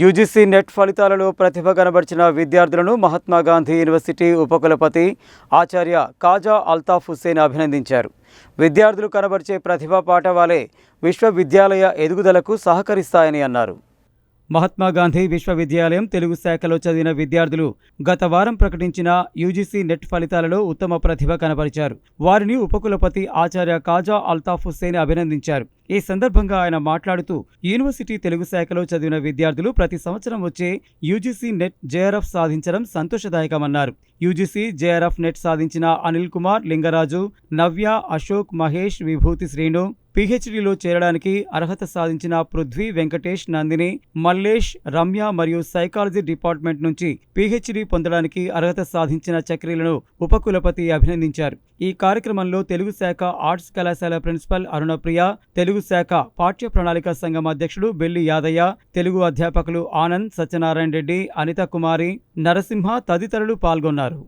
UGC net ఫలితాలలో ప్రతిభ కనబరిచిన విద్యార్థులను Mahatma Gandhi university ఉపకులపతి ఆచార్య కాజా అల్తాఫ్ హుస్సేన్ అభినందించారు. విద్యార్థులు కనబరిచే ప్రతిభా పాఠవాలే విశ్వవిద్యాలయ ఎదుగుదలకు సహకరిస్తాయని అన్నారు. మహాత్మా గాంధీ విశ్వవిద్యాలయం తెలుగు శాఖలో చదివిన విద్యార్థులు గత వారం ప్రకటించిన యూజీసీ నెట్ ఫలితాలలో ఉత్తమ ప్రతిభ కనబరిచారు వారిని ఉపకులపతి ఆచార్య కాజా అల్తాఫ్ హుస్సేన్ అభినందించారు. ఈ సందర్భంగా ఆయన మాట్లాడుతూ యూనివర్సిటీ తెలుగు శాఖలో చదివిన విద్యార్థులు ప్రతి సంవత్సరం వచ్చే యూజీసీ నెట్ జేఆర్ఎఫ్ సాధించడం సంతోషదాయకమన్నారు. యూజీసీ జేఆర్ఎఫ్ నెట్ సాధించిన అనిల్ కుమార్ లింగరాజు నవ్య అశోక్ మహేష్ విభూతి శ్రీను పీహెచ్డీలో చేరడానికి అర్హత సాధించిన పృథ్వీ వెంకటేష్ నందిని మల్లేష్ రమ్య మరియు సైకాలజీ డిపార్ట్మెంట్ నుంచి పీహెచ్డీ పొందడానికి అర్హత సాధించిన చక్రీలను ఉపకులపతి అభినందించారు. ఈ కార్యక్రమంలో తెలుగు శాఖ ఆర్ట్స్ కళాశాల ప్రిన్సిపల్ అరుణప్రియ తెలుగు శాఖ పాఠ్య ప్రణాళిక సంఘం అధ్యక్షుడు బెల్లి యాదయ్య తెలుగు అధ్యాపకులు ఆనంద్ సత్యనారాయణ రెడ్డి అనిత కుమారి నరసింహ తదితరులు పాల్గొన్నారు.